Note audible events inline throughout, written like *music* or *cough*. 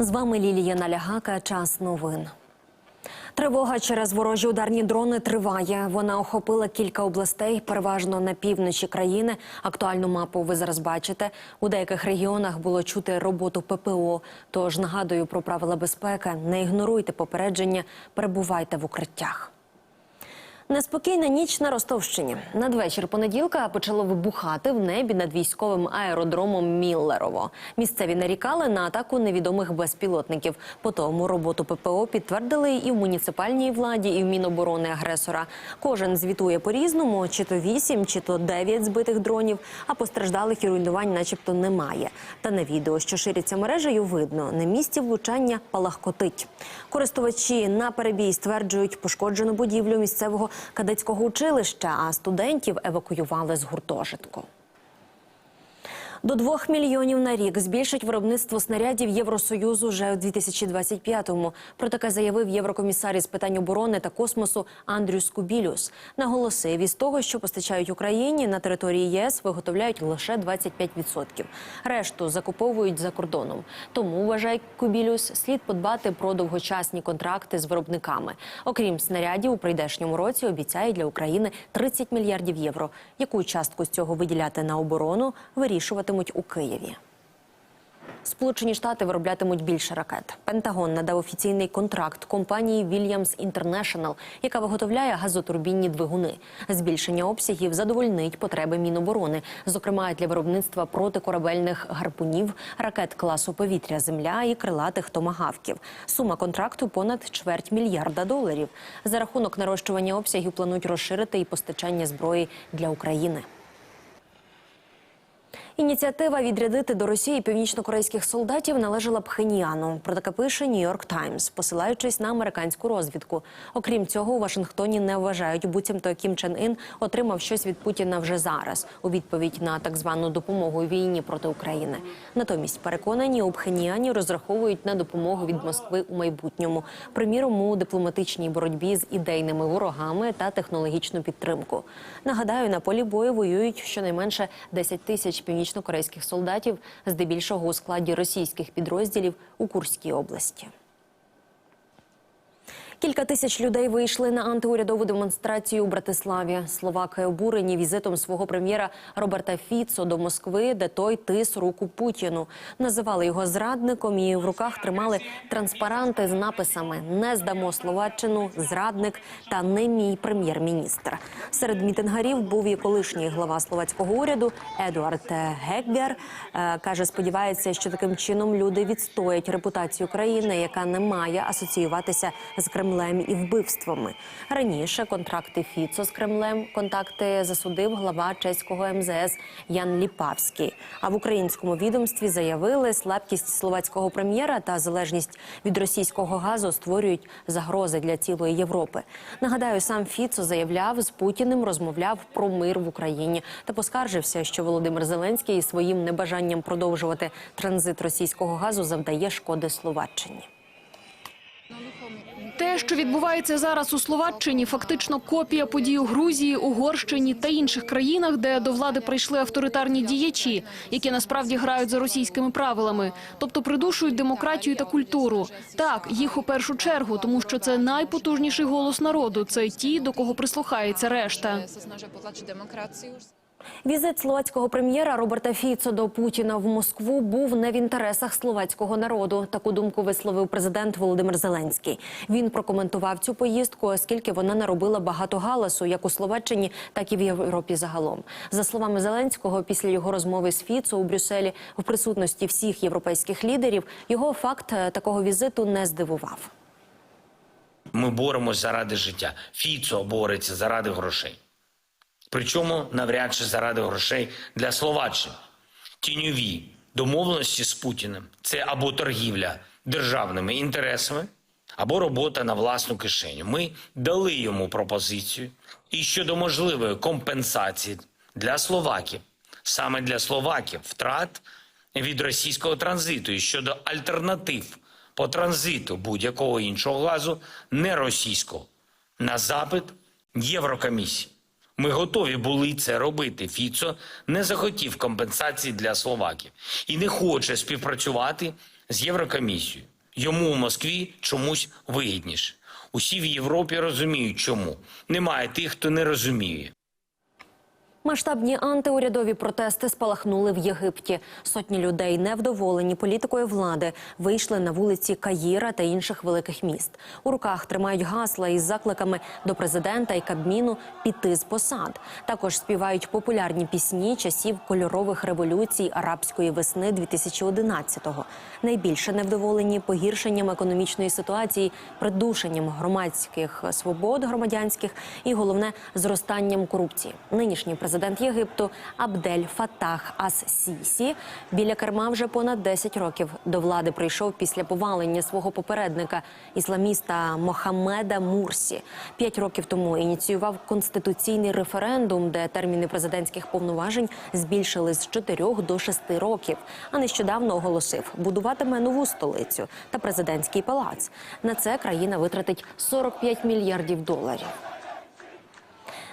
З вами Лілія Налягака. Час новин. Тривога через ворожі ударні дрони триває. Вона охопила кілька областей, переважно на півночі країни. Актуальну мапу ви зараз бачите. У деяких регіонах було чути роботу ППО. Тож нагадую про правила безпеки. Не ігноруйте попередження, перебувайте в укриттях. Неспокійна ніч на Ростовщині. Надвечір понеділка почало вибухати в небі над військовим аеродромом Міллерово. Місцеві нарікали на атаку невідомих безпілотників. По тому роботу ППО підтвердили і в муніципальній владі, і в Міноборони агресора. Кожен звітує по-різному: чи то вісім, чи то дев'ять збитих дронів. А постраждалих і руйнувань, начебто, немає. Та на відео, що шириться мережею, видно на місці влучання палахкотить. Користувачі на перебій стверджують пошкоджену будівлю місцевого кадетського училища, а студентів евакуювали з гуртожитку. До 2 мільйонів на рік збільшить виробництво снарядів Євросоюзу вже у 2025-му. Про таке заявив єврокомісар із питань оборони та космосу Андрюс Кубілюс. Наголосив, із того, що постачають Україні на території ЄС, виготовляють лише 25%. Решту закуповують за кордоном. Тому вважає Кубілюс, слід подбати про довгочасні контракти з виробниками. Окрім снарядів, у прийдешньому році обіцяє для України 30 мільярдів євро. Яку частку з цього виділяти на оборону, вирішуватимуть у Києві. Сполучені Штати вироблятимуть більше ракет. Пентагон надав офіційний контракт компанії Williams International, яка виготовляє газотурбінні двигуни. Збільшення обсягів задовольнить потреби Міноборони, зокрема для виробництва протикорабельних гарпунів, ракет класу повітря Земля і крилатих томагавків. Сума контракту понад чверть мільярда доларів. За рахунок нарощування обсягів планують розширити і постачання зброї для України. Ініціатива відрядити до Росії північнокорейських солдатів належала Пхеньяну. Про таке пише Нью-Йорк Таймс, посилаючись на американську розвідку. Окрім цього, у Вашингтоні не вважають, буцімто Кім Чен Ін отримав щось від Путіна вже зараз у відповідь на так звану допомогу війні проти України. Натомість переконані у Пхеньяні розраховують на допомогу від Москви у майбутньому, приміром у дипломатичній боротьбі з ідейними ворогами та технологічну підтримку. Нагадаю, на полі бою воюють щонайменше 10 тисяч північ північно-корейських солдатів, здебільшого у складі російських підрозділів у Курській області. Кілька тисяч людей вийшли на антиурядову демонстрацію у Братиславі. Словаки обурені візитом свого прем'єра Роберта Фіцо до Москви, де той тис руку Путіну. Називали його зрадником і в руках тримали транспаранти з написами Не здамо Словаччину, зрадник та не мій прем'єр-міністр. Серед мітингарів був і колишній глава словацького уряду Едуард Гекгер. Е, каже, сподівається, що таким чином люди відстоять репутацію країни, яка не має асоціюватися з Кремлем. Кремлем і вбивствами раніше контракти Фіцо з Кремлем контакти засудив глава чеського МЗС Ян Ліпавський. А в українському відомстві заявили, слабкість словацького прем'єра та залежність від російського газу створюють загрози для цілої Європи. Нагадаю, сам Фіцо заявляв з Путіним, розмовляв про мир в Україні та поскаржився, що Володимир Зеленський своїм небажанням продовжувати транзит російського газу завдає шкоди Словаччині. Те, що відбувається зараз у Словаччині, фактично копія подій у Грузії, Угорщині та інших країнах, де до влади прийшли авторитарні діячі, які насправді грають за російськими правилами, тобто придушують демократію та культуру. Так, їх у першу чергу, тому що це найпотужніший голос народу. Це ті, до кого прислухається решта. Візит словацького прем'єра Роберта Фіцо до Путіна в Москву був не в інтересах словацького народу. Таку думку висловив президент Володимир Зеленський. Він прокоментував цю поїздку, оскільки вона наробила багато галасу, як у Словаччині, так і в Європі загалом. За словами Зеленського, після його розмови з Фіцо у Брюсселі в присутності всіх європейських лідерів його факт е, такого візиту не здивував. Ми боремось заради життя. Фіцо бореться заради грошей. Причому навряд чи заради грошей для Словаччини. Тіньові домовленості з Путіним це або торгівля державними інтересами, або робота на власну кишеню. Ми дали йому пропозицію і щодо можливої компенсації для словаків, саме для словаків, втрат від російського транзиту і щодо альтернатив по транзиту будь-якого іншого газу, не російського, на запит Єврокомісії. Ми готові були це робити. Фіцо не захотів компенсації для словаків і не хоче співпрацювати з Єврокомісією. Йому в Москві чомусь вигідніше. Усі в Європі розуміють, чому. Немає тих, хто не розуміє. Масштабні антиурядові протести спалахнули в Єгипті. Сотні людей, невдоволені політикою влади, вийшли на вулиці Каїра та інших великих міст. У руках тримають гасла із закликами до президента і Кабміну піти з посад. Також співають популярні пісні часів кольорових революцій арабської весни 2011-го. Найбільше невдоволені погіршенням економічної ситуації, придушенням громадських свобод громадянських і головне зростанням корупції. Нинішній президент Єгипту Абдель Фатах Ас-Сісі біля керма вже понад 10 років. До влади прийшов після повалення свого попередника ісламіста Мохаммеда Мурсі. П'ять років тому ініціював конституційний референдум, де терміни президентських повноважень збільшили з 4 до 6 років. А нещодавно оголосив, будуватиме нову столицю та президентський палац. На це країна витратить 45 мільярдів доларів.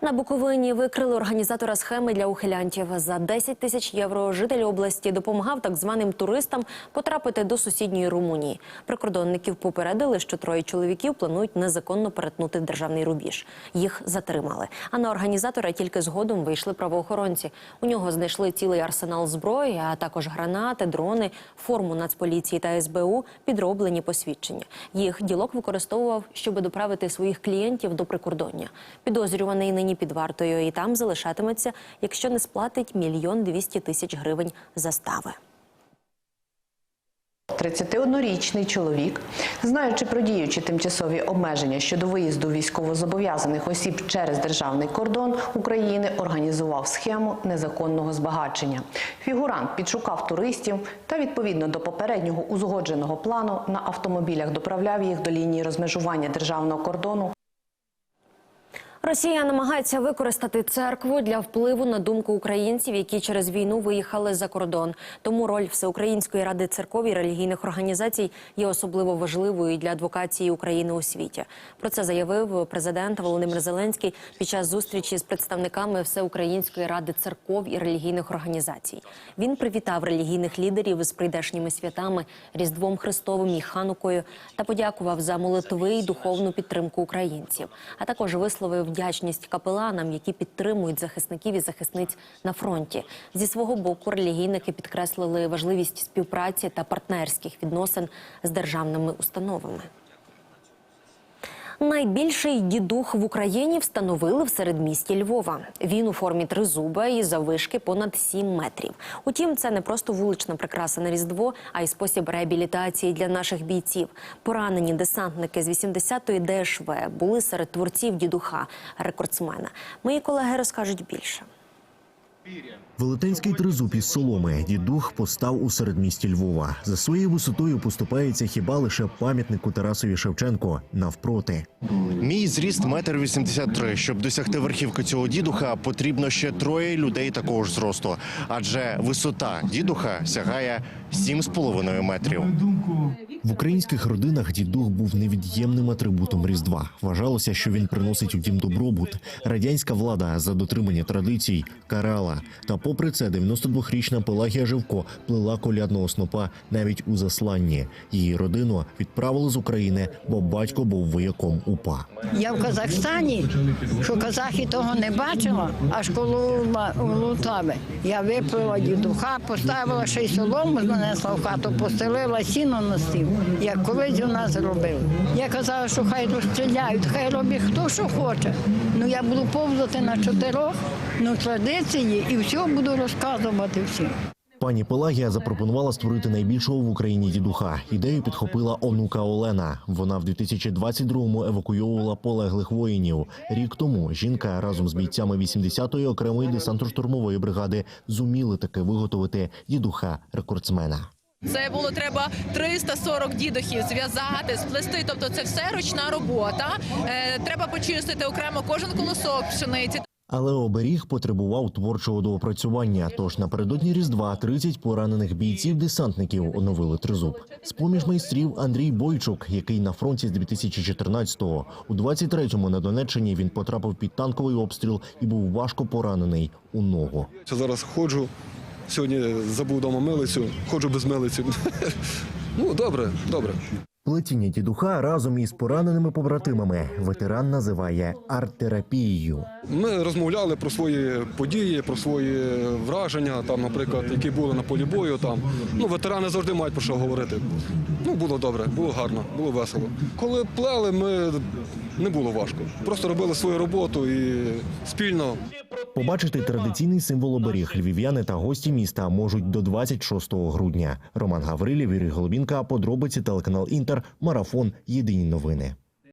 На Буковині викрили організатора схеми для ухилянтів. За 10 тисяч євро житель області допомагав так званим туристам потрапити до сусідньої Румунії. Прикордонників попередили, що троє чоловіків планують незаконно перетнути державний рубіж. Їх затримали. А на організатора тільки згодом вийшли правоохоронці. У нього знайшли цілий арсенал зброї, а також гранати, дрони, форму Нацполіції та СБУ, підроблені посвідчення. Їх ділок використовував, щоб доправити своїх клієнтів до прикордоння. Підозрюваний нині під вартою і там залишатиметься, якщо не сплатить мільйон двісті тисяч гривень застави. 31-річний чоловік, знаючи про діючі тимчасові обмеження щодо виїзду військовозобов'язаних осіб через державний кордон України, організував схему незаконного збагачення. Фігурант підшукав туристів та відповідно до попереднього узгодженого плану на автомобілях доправляв їх до лінії розмежування державного кордону Росія намагається використати церкву для впливу на думку українців, які через війну виїхали за кордон. Тому роль Всеукраїнської ради церков і релігійних організацій є особливо важливою для адвокації України у світі. Про це заявив президент Володимир Зеленський під час зустрічі з представниками Всеукраїнської ради церков і релігійних організацій. Він привітав релігійних лідерів з прийдешніми святами, Різдвом Христовим і Ханукою та подякував за молитви і духовну підтримку українців, а також висловив вдячність капеланам, які підтримують захисників і захисниць на фронті. Зі свого боку релігійники підкреслили важливість співпраці та партнерських відносин з державними установами. Найбільший дідух в Україні встановили в середмісті Львова. Він у формі тризуба і завишки понад 7 метрів. Утім, це не просто вулична прикраса на різдво, а й спосіб реабілітації для наших бійців. Поранені десантники з 80-ї ДШВ були серед творців дідуха, рекордсмена. Мої колеги розкажуть більше. Велетенський тризуб із соломи дідух постав у середмісті Львова. За своєю висотою поступається хіба лише пам'ятнику Тарасові Шевченко навпроти. Мій зріст метр вісімдесят три. Щоб досягти верхівки цього дідуха, потрібно ще троє людей такого ж зросту, адже висота дідуха сягає сім з половиною метрів. В українських родинах дідух був невід'ємним атрибутом Різдва. Вважалося, що він приносить у дім добробут. Радянська влада за дотримання традицій карала. Та попри це, 92-річна Пелагія Живко плела колядного снопа навіть у засланні. Її родину відправили з України, бо батько був вояком УПА. Я в Казахстані, що казахи того не бачила, аж коло Лутави. Я випила дідуха, поставила ще й солому, занесла в хату, постелила сіно на стіл, як колись у нас робили. Я казала, що хай розстріляють, хай робить хто що хоче. Ну я буду повзати на чотирьох, ну традиції і все буду розказувати всім. Пані Пелагія запропонувала створити найбільшого в Україні дідуха. Ідею підхопила онука Олена. Вона в 2022-му евакуйовувала полеглих воїнів. Рік тому жінка разом з бійцями 80-ї окремої десантно-штурмової бригади зуміли таки виготовити дідуха рекордсмена. Це було треба 340 дідухів зв'язати, сплести. Тобто це все ручна робота. Е, треба почистити окремо кожен колосок пшениці. Але оберіг потребував творчого доопрацювання. Тож напередодні різдва 30 поранених бійців-десантників оновили тризуб. З поміж майстрів Андрій Бойчук, який на фронті з 2014-го. У 23-му на Донеччині він потрапив під танковий обстріл і був важко поранений у ногу. Я зараз ходжу. Сьогодні забув вдома милицю, ходжу без милиці. *laughs* Ну, добре, добре. Плетіння дідуха разом із пораненими побратимами ветеран називає арт-терапією. Ми розмовляли про свої події, про свої враження, там, наприклад, які були на полі бою. Там. Ну, ветерани завжди мають про що говорити. Ну, було добре, було гарно, було весело. Коли плели, ми не було важко. Просто робили свою роботу і спільно Побачити традиційний символ оберіг львів'яни та гості міста можуть до 26 грудня. Роман Гаврилів, Ірій Голубінка, подробиці телеканал Інтер, марафон. Єдині новини.